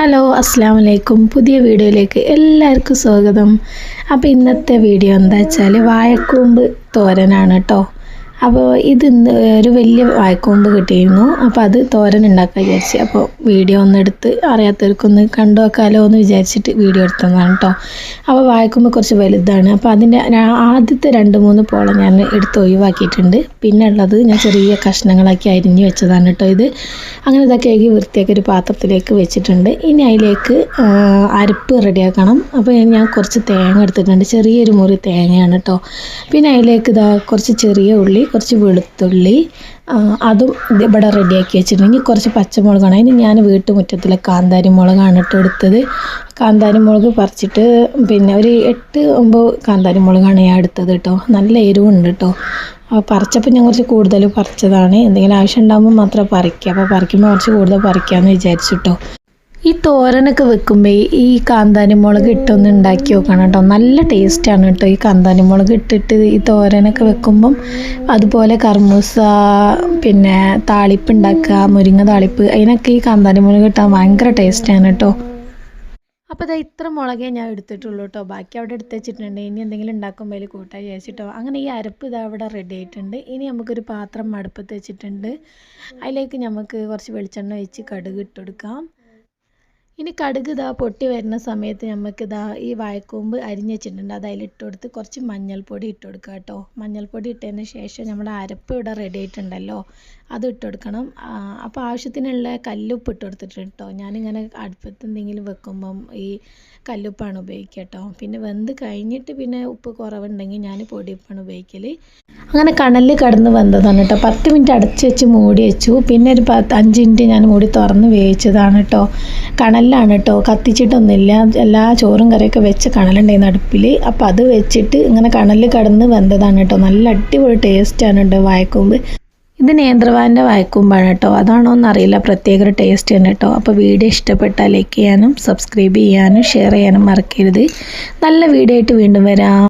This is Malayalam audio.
ഹലോ അസ്സാം വലൈക്കും പുതിയ വീഡിയോയിലേക്ക് എല്ലാവർക്കും സ്വാഗതം. അപ്പോൾ ഇന്നത്തെ വീഡിയോ എന്താ വെച്ചാൽ വാഴക്കൂമ്പ് തോരനാണ് കേട്ടോ അപ്പോൾ ഇത് ഒരു വലിയ വാഴക്കൂമ്പ് കിട്ടിയിരുന്നു. അപ്പോൾ അത് തോരൻ ഉണ്ടാക്കാൻ വിചാരിച്ചു. അപ്പോൾ വീഡിയോ ഒന്ന് എടുത്ത് അറിയാത്തവർക്കൊന്ന് കണ്ടു വെക്കാലോ എന്ന് വിചാരിച്ചിട്ട് വീഡിയോ എടുത്തതാണ് കേട്ടോ അപ്പോൾ വാഴക്കൂമ്പ് കുറച്ച് വലുതാണ്. അപ്പോൾ അതിന്റെ ആദ്യത്തെ രണ്ട് മൂന്ന് പോളം ഞാൻ എടുത്ത് ഒഴിവാക്കിയിട്ടുണ്ട്. പിന്നെ ഉള്ളത് ഞാൻ ചെറിയ കഷ്ണങ്ങളാക്കി അരിഞ്ഞ് വെച്ചതാണ് കേട്ടോ ഇത്. അങ്ങനെ ഇതൊക്കെ കഴുകി വൃത്തിയാക്കി ഒരു പാത്രത്തിലേക്ക് വെച്ചിട്ടുണ്ട്. ഇനി അതിലേക്ക് അരപ്പ് റെഡിയാക്കണം. അപ്പോൾ ഞാൻ കുറച്ച് തേങ്ങ എടുത്തിട്ടുണ്ട്. ചെറിയൊരു മുറി തേങ്ങയാണ് കേട്ടോ പിന്നെ അതിലേക്ക് ഇതാ കുറച്ച് ചെറിയ ഉള്ളി കുറച്ച് വെളുത്തുള്ളി അതും ഇവിടെ റെഡിയാക്കി വെച്ചിട്ടുണ്ടെങ്കിൽ കുറച്ച് പച്ചമുളകാണ്. അതിന് ഞാൻ വീട്ടുമുറ്റത്തിലെ കാന്താരി മുളകാണ് കേട്ടോ എടുത്തത് കാന്താരി മുളക് പറിച്ചിട്ട് പിന്നെ ഒരു എട്ട് ഒമ്പത് കാന്താരി മുളകാണ് ഞാൻ എടുത്തത് കേട്ടോ. നല്ല എരിവുണ്ട് കേട്ടോ. അപ്പോൾ പറിച്ചപ്പോൾ ഞാൻ കുറച്ച് കൂടുതൽ പറിച്ചതാണ്. എന്തെങ്കിലും ആവശ്യം ഉണ്ടാകുമ്പോൾ മാത്രമേ പറിക്കുക. അപ്പോൾ പറിക്കുമ്പോൾ കുറച്ച് കൂടുതൽ പറിക്കാമെന്ന് വിചാരിച്ചു കേട്ടോ. ഈ തോരനൊക്കെ വെക്കുമ്പോൾ ഈ കാന്താരി മുളക് ഇട്ടൊന്ന് ഉണ്ടാക്കി നോക്കണം കേട്ടോ. നല്ല ടേസ്റ്റാണ് കേട്ടോ ഈ കാന്താരി മുളക് ഇട്ടിട്ട് ഈ തോരനൊക്കെ വെക്കുമ്പം. അതുപോലെ കർമൂസ പിന്നെ താളിപ്പ് ഉണ്ടാക്കുക മുരിങ്ങ താളിപ്പ് അതിനൊക്കെ ഈ കാന്താരി മുളക് ഇട്ടാൽ ഭയങ്കര ടേസ്റ്റാണ് കേട്ടോ. അപ്പോൾ ഇതാ ഇത്ര മുളകേ ഞാൻ എടുത്തിട്ടുള്ളൂ കേട്ടോ. ബാക്കി അവിടെ എടുത്ത് വെച്ചിട്ടുണ്ട്. ഇനി എന്തെങ്കിലും ഉണ്ടാക്കുമ്പോൾ കൂട്ടാൻ വിചാരിച്ചിട്ടോ. അങ്ങനെ ഈ അരപ്പ് ഇതാ അവിടെ റെഡി ആയിട്ടുണ്ട്. ഇനി നമുക്കൊരു പാത്രം അടുപ്പത്ത് വെച്ചിട്ടുണ്ട്. അതിലേക്ക് നമുക്ക് കുറച്ച് വെളിച്ചെണ്ണ ഒഴിച്ച് കടുക് ഇട്ട് കൊടുക്കാം. ഇനി കടുക് ഇതാ പൊട്ടി വരുന്ന സമയത്ത് നമുക്ക് ഇതാ ഈ വാഴക്കൂമ്പ് അരിഞ്ഞ് വെച്ചിട്ടുണ്ട് അത് അതിലിട്ട് കൊടുത്ത് കുറച്ച് മഞ്ഞൾപ്പൊടി ഇട്ട് കൊടുക്കുക കേട്ടോ. മഞ്ഞൾപ്പൊടി ഇട്ടതിന് ശേഷം നമ്മുടെ അരപ്പ് ഇവിടെ റെഡി ആയിട്ടുണ്ടല്ലോ. അത് ഇട്ട് കൊടുക്കണം. അപ്പോൾ ആവശ്യത്തിനുള്ള കല്ലുപ്പ് ഇട്ട് കൊടുത്തിട്ടുണ്ട് കേട്ടോ. ഞാനിങ്ങനെ അടുപ്പത്ത് എന്തെങ്കിലും വെക്കുമ്പം ഈ കല്ലുപ്പാണ് ഉപയോഗിക്കുക കേട്ടോ. പിന്നെ വെന്ത് കഴിഞ്ഞിട്ട് പിന്നെ ഉപ്പ് കുറവുണ്ടെങ്കിൽ ഞാൻ പൊടിയുപ്പാണ് ഉപയോഗിക്കൽ അങ്ങനെ കണലിൽ കടന്ന് വെന്തതാണ് കേട്ടോ. പത്ത് മിനിറ്റ് അടച്ചു വെച്ച് മൂടി വെച്ചു. പിന്നെ ഒരു പത്ത് അഞ്ച് മിനിറ്റ് ഞാൻ മൂടി തുറന്ന് വേവിച്ചതാണ് കേട്ടോ. കണലിലാണ് കേട്ടോ. കത്തിച്ചിട്ടൊന്നുമില്ല. എല്ലാ ചോറും കറിയൊക്കെ വെച്ച് കണലുണ്ടായിരുന്നു അടുപ്പിൽ അപ്പോൾ അത് വെച്ചിട്ട് ഇങ്ങനെ കണലിൽ കടന്ന് വെന്തതാണ് കേട്ടോ. നല്ല അടിപൊളി ടേസ്റ്റാണ് കേട്ടോ വായക്കൂമ്പ്. ഇത് നേന്ത്രവാന്റെ വായക്കൂമ്പാണ് കേട്ടോ. അതാണോ എന്നറിയില്ല. പ്രത്യേക ഒരു ടേസ്റ്റ് തന്നെ കേട്ടോ. അപ്പോൾ വീഡിയോ ഇഷ്ടപ്പെട്ടാൽ ലൈക്ക് ചെയ്യാനും സബ്സ്ക്രൈബ് ചെയ്യാനും ഷെയർ ചെയ്യാനും മറക്കരുത്. നല്ല വീഡിയോ ആയിട്ട് വീണ്ടും വരാം.